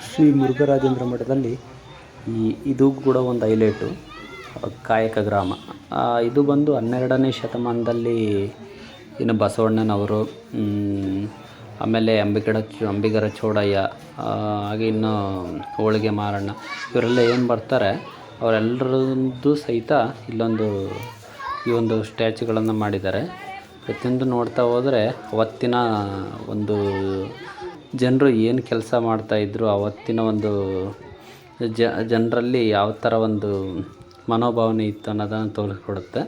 ಶ್ರೀ ಮುರುಘರಾಜೇಂದ್ರ ಮಠದಲ್ಲಿ ಈ ಇದು ಕೂಡ ಒಂದು ಹೈಲೈಟು, ಕಾಯಕ ಗ್ರಾಮ. ಇದು ಬಂದು ಹನ್ನೆರಡನೇ ಶತಮಾನದಲ್ಲಿ ಇನ್ನು ಬಸವಣ್ಣನವರು ಆಮೇಲೆ ಅಂಬಿಗಡ ಅಂಬಿಗರ ಚೌಡಯ್ಯ ಹಾಗೆ ಇನ್ನು ಹೋಳಿಗೆ ಮಾರಣ್ಣ, ಇವರೆಲ್ಲ ಏನು ಬರ್ತಾರೆ ಅವರೆಲ್ಲರದ್ದು ಸಹಿತ ಇಲ್ಲೊಂದು ಈ ಒಂದು ಸ್ಟ್ಯಾಚ್ಯುಗಳನ್ನು ಮಾಡಿದ್ದಾರೆ. ಪ್ರತಿಯೊಂದು ನೋಡ್ತಾ ಹೋದರೆ ಅವತ್ತಿನ ಒಂದು ಜನರು ಏನು ಕೆಲಸ ಮಾಡ್ತಾಯಿದ್ರು ಅವತ್ತಿನ ಒಂದು ಜನರಲ್ಲಿ ಯಾವ ಥರ ಒಂದು ಮನೋಭಾವನೆ ಇತ್ತು ಅನ್ನೋದನ್ನು ತೋರಿಸ್ಕೊಡುತ್ತೆ.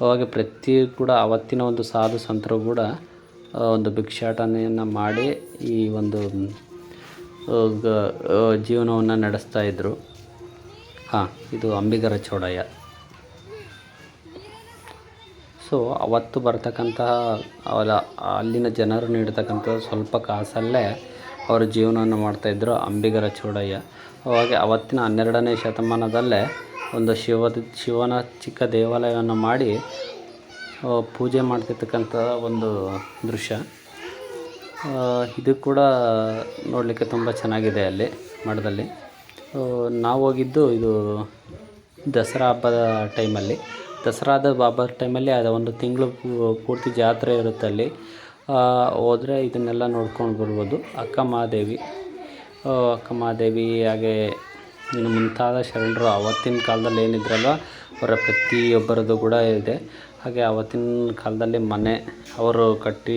ಅವಾಗ ಪ್ರತಿ ಕೂಡ ಅವತ್ತಿನ ಒಂದು ಸಾಧು ಸಂತರು ಕೂಡ ಒಂದು ಭಿಕ್ಷಾಟನೆಯನ್ನು ಮಾಡಿ ಈ ಒಂದು ಜೀವನವನ್ನು ನಡೆಸ್ತಾ ಇದ್ದರು ಹಾಂ, ಇದು ಅಂಬಿಗರ ಚೌಡಯ್ಯ. ಸೊ ಅವತ್ತು ಬರ್ತಕ್ಕಂತಹ ಅವಲ, ಅಲ್ಲಿನ ಜನರು ನೀಡ್ತಕ್ಕಂಥ ಸ್ವಲ್ಪ ಕಾಸಲ್ಲೇ ಅವರ ಜೀವನವನ್ನು ಮಾಡ್ತಾಯಿದ್ರು ಅಂಬಿಗರ ಚೌಡಯ್ಯ. ಹಾಗೆ ಅವತ್ತಿನ ಹನ್ನೆರಡನೇ ಶತಮಾನದಲ್ಲೇ ಒಂದು ಶಿವದ ಶಿವನ ಚಿಕ್ಕ ದೇವಾಲಯವನ್ನು ಮಾಡಿ ಪೂಜೆ ಮಾಡ್ತಿರ್ತಕ್ಕಂಥ ಒಂದು ದೃಶ್ಯ. ಇದು ಕೂಡ ನೋಡಲಿಕ್ಕೆ ತುಂಬ ಚೆನ್ನಾಗಿದೆ ಅಲ್ಲಿ, ಮಠದಲ್ಲಿ. ನಾವು ಹೋಗಿದ್ದು ಇದು ದಸರಾ ಹಬ್ಬದ ಟೈಮಲ್ಲಿ ದಸರಾದ ಬಾಬರ್ ಟೈಮಲ್ಲಿ ಅದು ಒಂದು ತಿಂಗಳು ಪೂರ್ತಿ ಜಾತ್ರೆ ಇರುತ್ತೆ ಅಲ್ಲಿ. ಹೋದರೆ ಇದನ್ನೆಲ್ಲ ನೋಡ್ಕೊಂಡು ಬರ್ಬೋದು. ಅಕ್ಕ ಮಹಾದೇವಿ ಅಕ್ಕ ಮಹಾದೇವಿ ಹಾಗೆ ಇನ್ನು ಮುಂತಾದ ಶರಣರು ಅವತ್ತಿನ ಕಾಲದಲ್ಲಿ ಏನಿದ್ರಲ್ಲ ಅವರ ಪ್ರತಿಯೊಬ್ಬರದ್ದು ಕೂಡ ಇದೆ. ಹಾಗೆ ಅವತ್ತಿನ ಕಾಲದಲ್ಲಿ ಮನೆ, ಅವರು ಕಟ್ಟಿ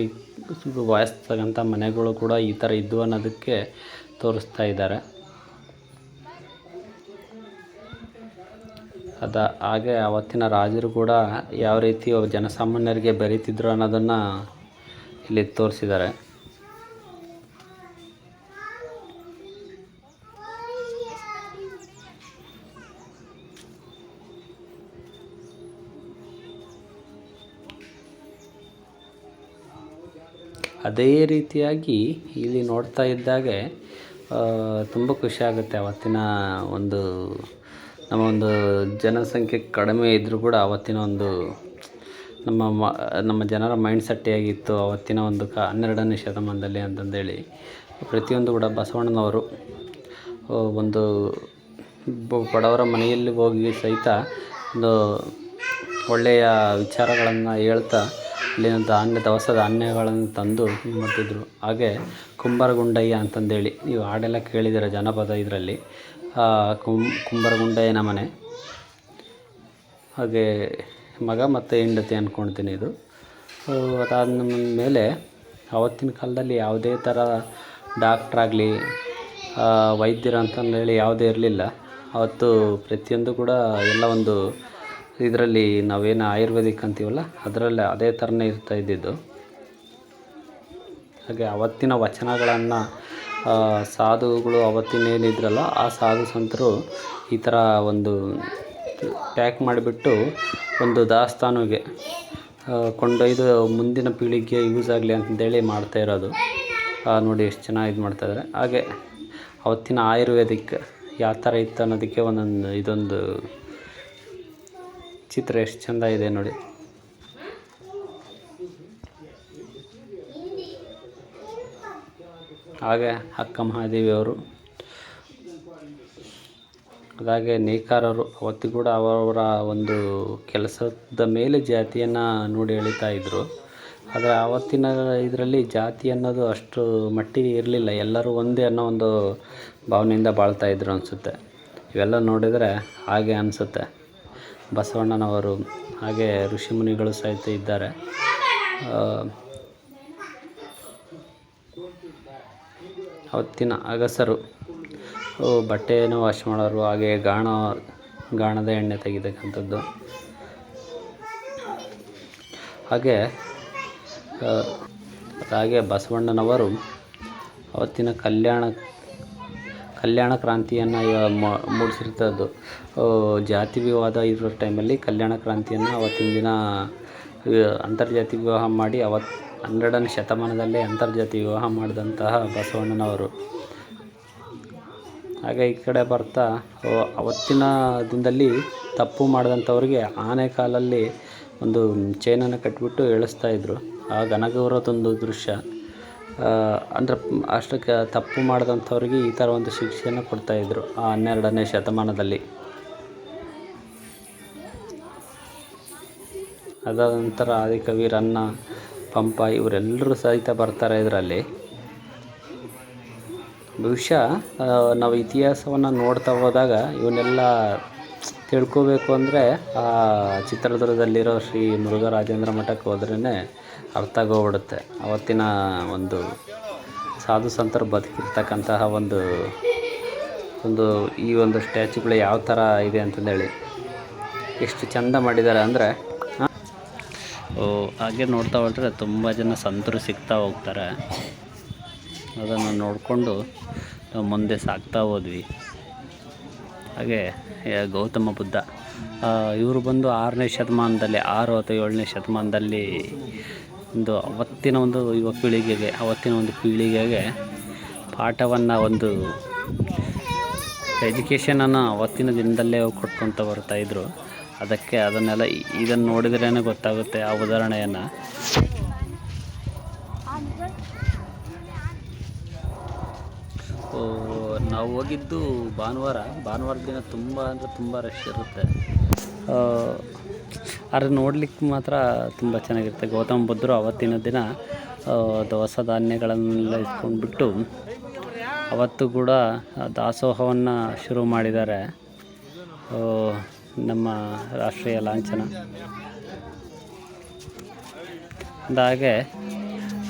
ವಾಯಿಸ್ತಕ್ಕಂಥ ಮನೆಗಳು ಕೂಡ ಈ ಥರ ಇದ್ದವು ಅನ್ನೋದಕ್ಕೆ ತೋರಿಸ್ತಾ ಇದ್ದಾರೆ. ಅದ ಹಾಗೆ ಅವತ್ತಿನ ರಾಜರು ಕೂಡ ಯಾವ ರೀತಿ ಜನಸಾಮಾನ್ಯರಿಗೆ ಬೆರೀತಿದ್ರು ಅನ್ನೋದನ್ನು ಇಲ್ಲಿ ತೋರಿಸಿದ್ದಾರೆ. ಅದೇ ರೀತಿಯಾಗಿ ಇಲ್ಲಿ ನೋಡ್ತಾ ಇದ್ದಾಗೆ ತುಂಬ ಖುಷಿ ಆಗುತ್ತೆ ಅವತ್ತಿನ ಒಂದು ನಮ್ಮ ಒಂದು ಜನಸಂಖ್ಯೆ ಕಡಿಮೆ ಇದ್ದರೂ ಕೂಡ ಅವತ್ತಿನ ಒಂದು ನಮ್ಮ ಮ, ನಮ್ಮ ಜನರ ಮೈಂಡ್ ಸೆಟ್ ಹೇಗಿತ್ತು, ಅವತ್ತಿನ ಒಂದು ಕ, ಹನ್ನೆರಡನೇ ಶತಮಾನದಲ್ಲಿ ಅಂತಂದೇಳಿ ಪ್ರತಿಯೊಂದು ಕೂಡ ಬಸವಣ್ಣನವರು ಒಂದು ಬಡವರ ಮನೆಯಲ್ಲಿ ಹೋಗಿ ಸಹಿತ ಒಂದು ಒಳ್ಳೆಯ ವಿಚಾರಗಳನ್ನು ಹೇಳ್ತಾ ಅಲ್ಲಿನ ಧಾನ್ಯ ದವಸ ಧಾನ್ಯಗಳನ್ನು ತಂದು ಮಾಡ್ತಿದ್ರು. ಹಾಗೆ ಕುಂಬಾರಗುಂಡಯ್ಯ ಅಂತಂದೇಳಿ, ನೀವು ಹಾಡೆಲ್ಲ ಕೇಳಿದ್ದೀರ ಜನಪದ ಇದರಲ್ಲಿ. ಕುಂ ಕುಂಬಾರಗುಂಡಯ್ಯನ ಮನೆ ಹಾಗೆ ಮಗ ಮತ್ತು ಹೆಂಡತಿ ಅಂದ್ಕೊಳ್ತೀನಿ ಇದು. ಅದಾದ ಮೇಲೆ ಆವತ್ತಿನ ಕಾಲದಲ್ಲಿ ಯಾವುದೇ ಥರ ಡಾಕ್ಟ್ರಾಗಲಿ ವೈದ್ಯರು ಅಂತಂದೇಳಿ ಯಾವುದೇ ಇರಲಿಲ್ಲ. ಅವತ್ತು ಪ್ರತಿಯೊಂದು ಕೂಡ ಎಲ್ಲ ಒಂದು ಇದರಲ್ಲಿ ನಾವೇನು ಆಯುರ್ವೇದಿಕ್ ಅಂತೀವಲ್ಲ, ಅದರಲ್ಲಿ ಅದೇ ಥರನೇ ಇರ್ತಾ ಇದ್ದಿದ್ದು. ಹಾಗೆ ಆವತ್ತಿನ ವಚನಗಳನ್ನು ಸಾಧುಗಳು ಅವತ್ತಿನ ಏನಿದ್ರಲ್ಲ ಆ ಸಾಧು ಸಂತರು ಈ ಥರ ಒಂದು ಪ್ಯಾಕ್ ಮಾಡಿಬಿಟ್ಟು ಒಂದು ದಾಸ್ತಾನುಗೆ ಕೊಂಡೊಯ್ದು ಮುಂದಿನ ಪೀಳಿಗೆ ಯೂಸ್ ಆಗಲಿ ಅಂತಂದೇಳಿ ಮಾಡ್ತಾ ಇರೋದು. ನೋಡಿ ಎಷ್ಟು ಚೆನ್ನಾಗಿ ಇದು ಮಾಡ್ತಾಯಿದ್ದಾರೆ ಹಾಗೆ ಅವತ್ತಿನ ಆಯುರ್ವೇದಿಕ್ ಯಾವ ಥರ ಇತ್ತು ಅನ್ನೋದಕ್ಕೆ ಒಂದೊಂದು ಇದೊಂದು ಚಿತ್ರ ಎಷ್ಟು ಚೆಂದ ಇದೆ ನೋಡಿ. ಹಾಗೆ ಅಕ್ಕ ಮಹಾದೇವಿಯವರು. ಅದಾಗೆ ನೇಕಾರರು ಅವತ್ತಿಗೂ ಕೂಡ ಅವರವರ ಒಂದು ಕೆಲಸದ ಮೇಲೆ ಜಾತಿಯನ್ನು ನೋಡಿ ಎಳಿತಾ ಇದ್ದರು ಆದರೆ ಆವತ್ತಿನ ಇದರಲ್ಲಿ ಜಾತಿ ಅನ್ನೋದು ಅಷ್ಟು ಮಟ್ಟಿಗೆ ಇರಲಿಲ್ಲ. ಎಲ್ಲರೂ ಒಂದೇ ಅನ್ನೋ ಒಂದು ಭಾವನೆಯಿಂದ ಬಾಳ್ತಾ ಇದ್ರು ಅನಿಸುತ್ತೆ. ಇವೆಲ್ಲ ನೋಡಿದರೆ ಹಾಗೆ ಅನಿಸುತ್ತೆ. ಬಸವಣ್ಣನವರು ಹಾಗೆ ಋಷಿಮುನಿಗಳು ಸಹಿತ ಇದ್ದಾರೆ. ಅವತ್ತಿನ ಅಗಸರು. ಬಟ್ಟೆಯನ್ನು ವಾಶ್ ಮಾಡೋರು, ಹಾಗೆ ಗಾಣ, ಗಾಣದ ಎಣ್ಣೆ ತೆಗಿತಕ್ಕಂಥದ್ದು ಹಾಗೆ ಹಾಗೆ ಬಸವಣ್ಣನವರು ಅವತ್ತಿನ ಕಲ್ಯಾಣ ಕಲ್ಯಾಣ ಕ್ರಾಂತಿಯನ್ನು ಮೂಡಿಸಿರ್ತದ್ದು ಜಾತಿ ವಿವಾದ ಇರೋ ಟೈಮಲ್ಲಿ ಕಲ್ಯಾಣ ಕ್ರಾಂತಿಯನ್ನು ಅವತ್ತಿನ ದಿನ ಅಂತರ್ಜಾತಿ ವಿವಾಹ ಮಾಡಿ ಅವತ್ತು ಹನ್ನೆರಡನೇ ಶತಮಾನದಲ್ಲಿ ಅಂತರ್ಜಾತಿ ವಿವಾಹ ಮಾಡಿದಂತಹ ಬಸವಣ್ಣನವರು. ಹಾಗೆ ಈ ಕಡೆ ಬರ್ತಾ ಅವ- ಅವತ್ತಿನ ದಿನದಲ್ಲಿ ತಪ್ಪು ಮಾಡಿದಂಥವ್ರಿಗೆ ಆನೆ ಕಾಲಲ್ಲಿ ಒಂದು ಚೈನನ್ನು ಕಟ್ಬಿಟ್ಟು ಎಳಿಸ್ತಾ ಇದ್ದರು ಆ ಘನಗೌರವದೊಂದು ದೃಶ್ಯ. ಅಂದರೆ ಅಷ್ಟಕ್ಕೆ ತಪ್ಪು ಮಾಡಿದಂಥವ್ರಿಗೆ ಈ ಥರ ಒಂದು ಶಿಕ್ಷೆಯನ್ನು ಕೊಡ್ತಾಯಿದ್ರು ಆ ಹನ್ನೆರಡನೇ ಶತಮಾನದಲ್ಲಿ. ಅದಾದ ನಂತರ ಆದಿಕವಿ ರನ್ನ ಪಂಪ ಇವರೆಲ್ಲರೂ ಸಹಿತ ಬರ್ತಾರೆ ಇದರಲ್ಲಿ. ಬಹುಶಃ ನಾವು ಇತಿಹಾಸವನ್ನು ನೋಡ್ತಾ ಹೋದಾಗ ಇವನ್ನೆಲ್ಲ ತಿಳ್ಕೋಬೇಕು ಅಂದರೆ, ಆ, ಚಿತ್ರದುರ್ಗದಲ್ಲಿರೋ ಶ್ರೀ ಮುರುಘರಾಜೇಂದ್ರ ಮಠಕ್ಕೆ ಹೋದ್ರೇ ಅರ್ಥ ಆಗೋಗ್ಬಿಡುತ್ತೆ. ಅವತ್ತಿನ ಒಂದು ಸಾಧು ಸಂತರು ಬದುಕಿರ್ತಕ್ಕಂತಹ ಒಂದು ಒಂದು, ಈ ಒಂದು ಸ್ಟ್ಯಾಚುಗಳು ಯಾವ ಥರ ಇದೆ ಅಂತಂದೇಳಿ. ಎಷ್ಟು ಚಂದ ಮಾಡಿದ್ದಾರೆ ಅಂದರೆ ಹಾಗೆ ನೋಡ್ತಾ ಹೊರಟ್ರೆ ತುಂಬ ಜನ ಸಂತರು ಸಿಗ್ತಾ ಹೋಗ್ತಾರೆ. ಅದನ್ನು ನೋಡಿಕೊಂಡು ನಾವು ಮುಂದೆ ಸಾಗ್ತಾ ಹೋದ್ವಿ. ಹಾಗೆ ಗೌತಮ ಬುದ್ಧ. ಇವರು ಬಂದು ಆರನೇ ಶತಮಾನದಲ್ಲಿ, ಆರು ಅಥವಾ ಏಳನೇ ಶತಮಾನದಲ್ಲಿ ಒಂದು ಅವತ್ತಿನ ಒಂದು ಯುವ ಪೀಳಿಗೆಗೆ, ಅವತ್ತಿನ ಒಂದು ಪೀಳಿಗೆಗೆ ಪಾಠವನ್ನು ಒಂದು ಎಜುಕೇಷನನ್ನು ಅವತ್ತಿನ ದಿನದಲ್ಲೇ ಕೊಟ್ಕೊತ ಬರ್ತಾಯಿದ್ರು ಅದಕ್ಕೆ ಅದನ್ನೆಲ್ಲ ಇದನ್ನು ನೋಡಿದ್ರೇ ಗೊತ್ತಾಗುತ್ತೆ ಆ ಉದಾಹರಣೆಯನ್ನು. ನಾವು ಹೋಗಿದ್ದು ಭಾನುವಾರ. ಭಾನುವಾರ ದಿನ ತುಂಬ ಅಂದರೆ ತುಂಬ ರಶ್ ಇರುತ್ತೆ. ಆದರೆ ನೋಡಲಿಕ್ಕೆ ಮಾತ್ರ ತುಂಬ ಚೆನ್ನಾಗಿರುತ್ತೆ. ಗೌತಮ ಬುದ್ಧರು ಅವತ್ತಿನ ದಿನ ದವಸ ಧಾನ್ಯಗಳನ್ನೆಲ್ಲ ಇಟ್ಕೊಂಡ್ಬಿಟ್ಟು ಅವತ್ತು ಕೂಡ ದಾಸೋಹವನ್ನು ಶುರು ಮಾಡಿದ್ದಾರೆ. ನಮ್ಮ ರಾಷ್ಟ್ರೀಯ ಲಾಂಛನ. ಅಂದಾಗೆ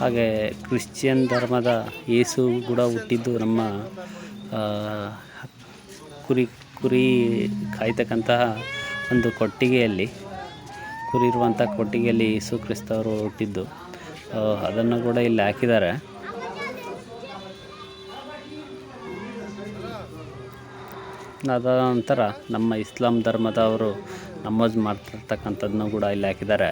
ಹಾಗೆ ಕ್ರಿಶ್ಚಿಯನ್ ಧರ್ಮದ ಯೇಸು ಕೂಡ ಹುಟ್ಟಿದ್ದು ನಮ್ಮ ಕುರಿ ಕುರಿ ಕಾಯ್ತಕ್ಕಂತಹ ಒಂದು ಕೊಟ್ಟಿಗೆಯಲ್ಲಿ ಕುರಿ ಇರುವಂಥ ಕೊಟ್ಟಿಗೆಯಲ್ಲಿ ಯೇಸು ಕ್ರಿಸ್ತವರು ಹುಟ್ಟಿದ್ದು. ಅದನ್ನು ಕೂಡ ಇಲ್ಲಿ ಹಾಕಿದ್ದಾರೆ. ಅದಾದ ನಂತರ ನಮ್ಮ ಇಸ್ಲಾಂ ಧರ್ಮದವರು ನಮಾಜ್ ಮಾಡ್ತಿರ್ತಕ್ಕಂಥದ್ದನ್ನು ಕೂಡ ಇಲ್ಲಿ ಹಾಕಿದ್ದಾರೆ.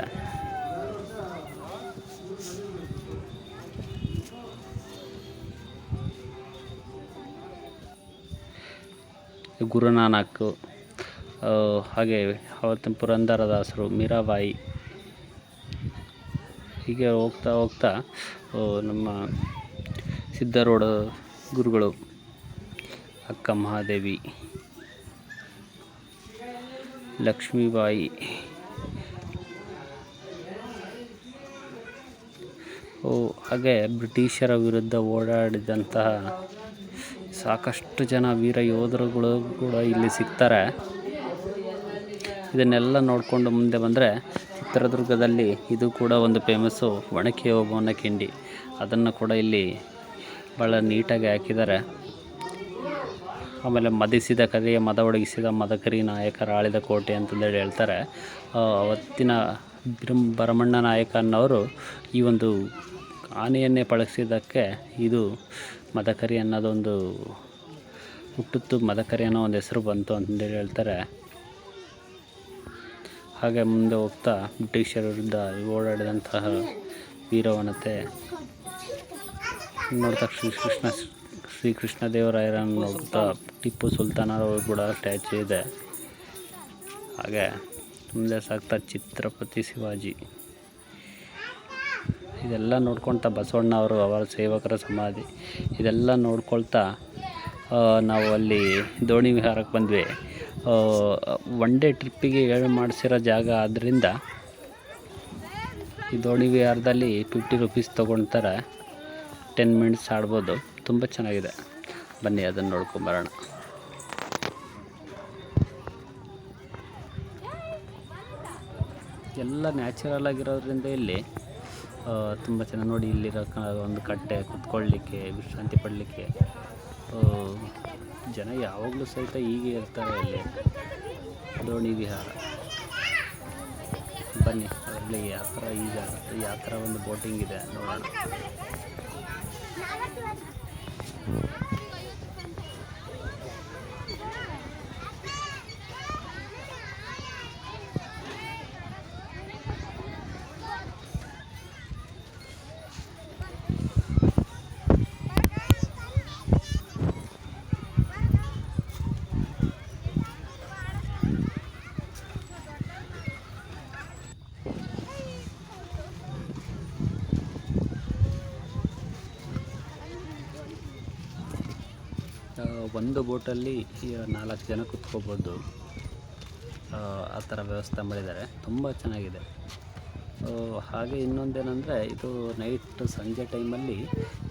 ಗುರುನಾನಕ್ ಹಾಗೆ ಅವತ್ತಿನ ಪುರಂದರದಾಸರು ಮೀರಾಬಾಯಿ. ಹೀಗೆ ಹೋಗ್ತಾ ಹೋಗ್ತಾ ನಮ್ಮ ಸಿದ್ಧಾರೂಢ ಗುರುಗಳು ಅಕ್ಕ ಮಹಾದೇವಿ ಲಕ್ಷ್ಮೀಬಾಯಿ. ಓ, ಹಾಗೆ ಬ್ರಿಟಿಷರ ವಿರುದ್ಧ ಓಡಾಡಿದಂತಹ ಸಾಕಷ್ಟು ಜನ ವೀರ ಯೋಧರುಗಳು ಕೂಡ ಇಲ್ಲಿ ಸಿಗ್ತಾರೆ. ಇದನ್ನೆಲ್ಲ ನೋಡಿಕೊಂಡು ಮುಂದೆ ಬಂದರೆ ಚಿತ್ರದುರ್ಗದಲ್ಲಿ ಇದು ಕೂಡ ಒಂದು ಫೇಮಸ್ಸು, ಒಣಕೆ ಓಬವ್ವನ ಕಿಂಡಿ ಅದನ್ನು ಕೂಡ ಇಲ್ಲಿ ಭಾಳ ನೀಟಾಗಿ ಹಾಕಿದ್ದಾರೆ. ಆಮೇಲೆ ಮದಿಸಿದ ಕರಿಯ ಮದ ಒಡಗಿಸಿದ ಮದಕರಿ ನಾಯಕರ ಆಳಿದ ಕೋಟೆ ಅಂತಂದೇಳಿ ಹೇಳ್ತಾರೆ. ಅವತ್ತಿನ ಬಿರಂ ಭರಮಣ್ಣ ನಾಯಕ ಅನ್ನೋರು ಈ ಒಂದು ಆನೆಯನ್ನೇ ಪಳಗಿಸಿದ್ದಕ್ಕೆ ಇದು ಮದಕರಿ ಅನ್ನೋದೊಂದು ಹುಟ್ಟುತ್ತು. ಮದಕರಿ ಅನ್ನೋ ಒಂದು ಹೆಸರು ಬಂತು ಅಂತಂದೇಳಿ ಹೇಳ್ತಾರೆ. ಹಾಗೆ ಮುಂದೆ ಹೋಗ್ತಾ ಬ್ರಿಟಿಷರ ವಿರುದ್ಧ ಓಡಾಡಿದಂತಹ ವೀರವನತೆ ನೋಡ್ತಾ ಶ್ರೀ ಕೃಷ್ಣ ಶ್ರೀ ಕೃಷ್ಣ ದೇವರಾಯರನ್ನು ನೋಡ್ತಾ ಟಿಪ್ಪು ಸುಲ್ತಾನರವರು ಕೂಡ ಸ್ಟ್ಯಾಚ್ಯೂ ಇದೆ. ಹಾಗೆ ಮುಂದೆ ಸಾಗ್ತಾ ಛತ್ರಪತಿ ಶಿವಾಜಿ. ಇದೆಲ್ಲ ನೋಡ್ಕೊಳ್ತಾ ಬಸವಣ್ಣ ಅವರು ಅವರ ಸೇವಕರ ಸಮಾಧಿ. ಇದೆಲ್ಲ ನೋಡ್ಕೊಳ್ತಾ ನಾವು ಅಲ್ಲಿ ದೋಣಿ ವಿಹಾರಕ್ಕೆ ಬಂದ್ವಿ. ಒನ್ ಡೇ ಟ್ರಿಪ್ಪಿಗೆ ಏಳು ಮಾಡಿಸಿರೋ ಜಾಗ ಆದ್ದರಿಂದ ಈ ದೋಣಿ ವಿಹಾರದಲ್ಲಿ ಫಿಫ್ಟಿ ರುಪೀಸ್ ತೊಗೊಳ್ತಾರೆ ಟೆನ್ ಮಿನಿಟ್ಸ್ ಆಡ್ಬೋದು. ತುಂಬ ಚೆನ್ನಾಗಿದೆ. ಬನ್ನಿ, ಅದನ್ನು ನೋಡ್ಕೊಂಬರೋಣ ಎಲ್ಲ ನ್ಯಾಚುರಲ್ ಆಗಿರೋದ್ರಿಂದ ಇಲ್ಲಿ ತುಂಬ ಚೆನ್ನಾಗಿ ನೋಡಿ ಇಲ್ಲಿರೋ ಒಂದು ಕಟ್ಟೆ ಕುತ್ಕೊಳ್ಳಿಕ್ಕೆ, ವಿಶ್ರಾಂತಿ ಪಡಲಿಕ್ಕೆ ಜನ ಯಾವಾಗಲೂ ಸಹಿತ ಹೀಗೆ ಇರ್ತಾರೆ ಇಲ್ಲಿ. ದೋಣಿ ವಿಹಾರ. ಬನ್ನಿ, ಅದರಲ್ಲಿ ಯಾವ ಥರ ಈಗ ಯಾವ ಥರ ಒಂದು ಬೋಟಿಂಗ್ ಇದೆ ನೋಡೋಣ. ಒಂದು ಬೋಟಲ್ಲಿ ನಾಲ್ಕು ಜನ ಕುತ್ಕೋಬೋದು. ಆ, ಥರ ವ್ಯವಸ್ಥೆ ಮಾಡಿದ್ದಾರೆ. ತುಂಬ ಚೆನ್ನಾಗಿದೆ. ಹಾಗೆ ಇನ್ನೊಂದೇನೆಂದರೆ ಇದು ನೈಟ್ ಸಂಜೆ ಟೈಮಲ್ಲಿ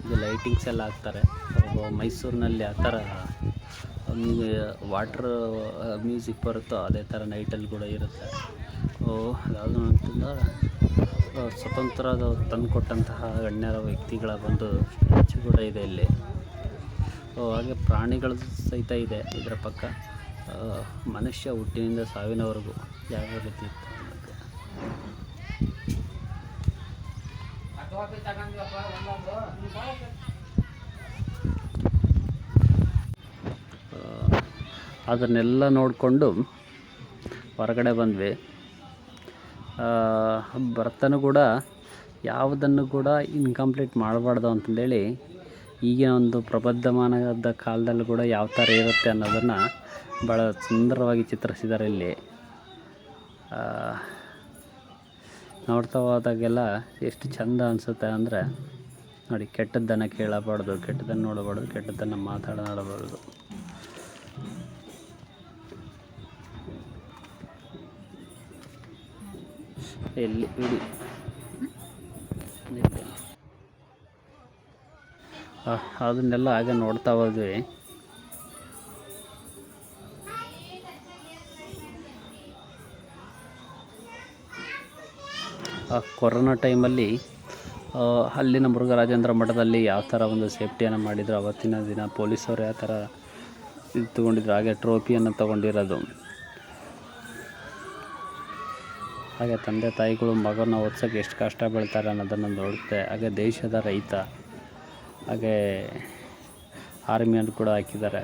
ಇದು ಲೈಟಿಂಗ್ಸ್ ಎಲ್ಲ ಹಾಕ್ತಾರೆ. ಮೈಸೂರಿನಲ್ಲಿ ಆ ಥರ ವಾಟ್ರ್ ಮ್ಯೂಸಿಕ್ ಬರುತ್ತೋ ಅದೇ ಥರ ನೈಟಲ್ಲಿ ಕೂಡ ಇರುತ್ತೆ. ಯಾವುದು ಸ್ವತಂತ್ರದ ಸ್ವತಂತ್ರ ತಂದುಕೊಟ್ಟಂತಹ ಗಣ್ಯರ ವ್ಯಕ್ತಿಗಳ ಒಂದು ಸ್ಟ್ಯಾಚು ಕೂಡ ಇದೆ ಇಲ್ಲಿ. ಹಾಗೆ ಪ್ರಾಣಿಗಳು ಸಹಿತ ಇದೆ ಇದರ ಪಕ್ಕ. ಮನುಷ್ಯ ಹುಟ್ಟಿನಿಂದ ಸಾವಿನವರೆಗೂ ಯಾವ ರೀತಿ ಇತ್ತು ಅದನ್ನೆಲ್ಲ ನೋಡಿಕೊಂಡು ಹೊರಗಡೆ ಬಂದ್ವಿ. ಆ, ಬರ್ತಾನೂ ಕೂಡ ಯಾವುದನ್ನು ಕೂಡ ಇನ್ಕಂಪ್ಲೀಟ್ ಮಾಡಬಾರ್ದು ಅಂತಂದೇಳಿ ಈಗಿನ ಒಂದು ಪ್ರಬದ್ಧಮಾನದ ಕಾಲದಲ್ಲೂ ಕೂಡ ಯಾವ ಥರ ಇರುತ್ತೆ ಅನ್ನೋದನ್ನು ಭಾಳ ಸುಂದರವಾಗಿ ಚಿತ್ರಿಸಿದ್ದಾರೆ ಇಲ್ಲಿ. ನೋಡ್ತಾ ಹೋದಾಗೆಲ್ಲ ಎಷ್ಟು ಚಂದ ಅನಿಸುತ್ತೆ ಅಂದರೆ ನೋಡಿ, ಕೆಟ್ಟದ್ದನ್ನು ಕೇಳಬಾರ್ದು, ಕೆಟ್ಟದ್ದನ್ನು ನೋಡಬಾರ್ದು, ಕೆಟ್ಟದ್ದನ್ನು ಮಾತಾಡಬಾರ್ದು. ಎಲ್ಲಿ ಬಿಡಿ ಅದನ್ನೆಲ್ಲ ಹಾಗೆ ನೋಡ್ತಾ ಹೋದ್ವಿ. ಆ, ಕೊರೋನಾ ಟೈಮಲ್ಲಿ ಅಲ್ಲಿನ ಮುರುಘರಾಜೇಂದ್ರ ಮಠದಲ್ಲಿ ಯಾವ ಥರ ಒಂದು ಸೇಫ್ಟಿಯನ್ನು ಮಾಡಿದ್ರು, ಅವತ್ತಿನ ದಿನ ಪೊಲೀಸರು ಯಾವ ಥರ ಇದು ತೊಗೊಂಡಿದ್ರು, ಹಾಗೆ ಟ್ರೋಫಿಯನ್ನು ತೊಗೊಂಡಿರೋದು. ಹಾಗೆ ತಂದೆ ತಾಯಿಗಳು ಮಗನ ಓದ್ಸೋಕ್ಕೆ ಎಷ್ಟು ಕಷ್ಟ ಬೀಳ್ತಾರೆ ಅನ್ನೋದನ್ನು ನೋಡುತ್ತೆ. ಹಾಗೆ ದೇಶದ ರೈತ. ಹಾಗೆ ಆರ್ಮಿಯನ್ನು ಕೂಡ ಹಾಕಿದ್ದಾರೆ.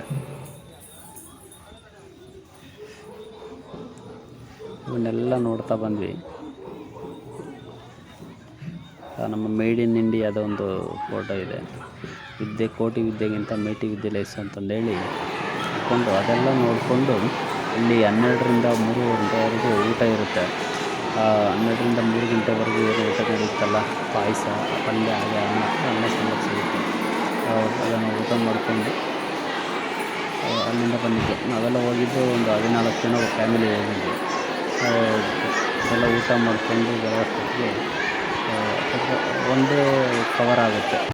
ಇವನ್ನೆಲ್ಲ ನೋಡ್ತಾ ಬಂದ್ವಿ. ನಮ್ಮ ಮೇಡ್ ಇನ್ ಇಂಡಿಯಾದ ಒಂದು ಫೋಟೋ ಇದೆ. ವಿದ್ಯೆ, ಕೋಟಿ ವಿದ್ಯೆಗಿಂತ ಮೇಟಿ ವಿದ್ಯೆ ಲೇಸು ಅಂತಂದೇಳಿ ಇಟ್ಕೊಂಡು ಅದೆಲ್ಲ ನೋಡಿಕೊಂಡು ಇಲ್ಲಿ ಹನ್ನೆರಡರಿಂದ ಮೂರು ಗಂಟೆವರೆಗೂ ಊಟ ಇರುತ್ತೆ. ಹನ್ನೆರಡರಿಂದ ಮೂರು ಗಂಟೆವರೆಗೂ ಏನು ಊಟ ನಡೆಯುತ್ತಲ್ಲ ಪಾಯಸ ಪಲ್ಯ ಹಾಗೆ ಅನ್ನ ಅನ್ನ ಸಾಂಬಾರು ಸಿಗುತ್ತೆ. ಅದನ್ನು ಊಟ ಮಾಡಿಕೊಂಡು ಅಲ್ಲಿಂದ ಬಂದಿದ್ದೆ. ನಾವೆಲ್ಲ ಹೋಗಿದ್ದು ಒಂದು ಹದಿನಾಲ್ಕು ಜನ ಫ್ಯಾಮಿಲಿ ಹೋಗಿದ್ವಿ. ಆ, ಎಲ್ಲ ಊಟ ಮಾಡಿಕೊಂಡು ಬರೋಷ್ಟೊತ್ತಿಗೆ ಒಂದು ಕವರ್ ಆಗುತ್ತೆ.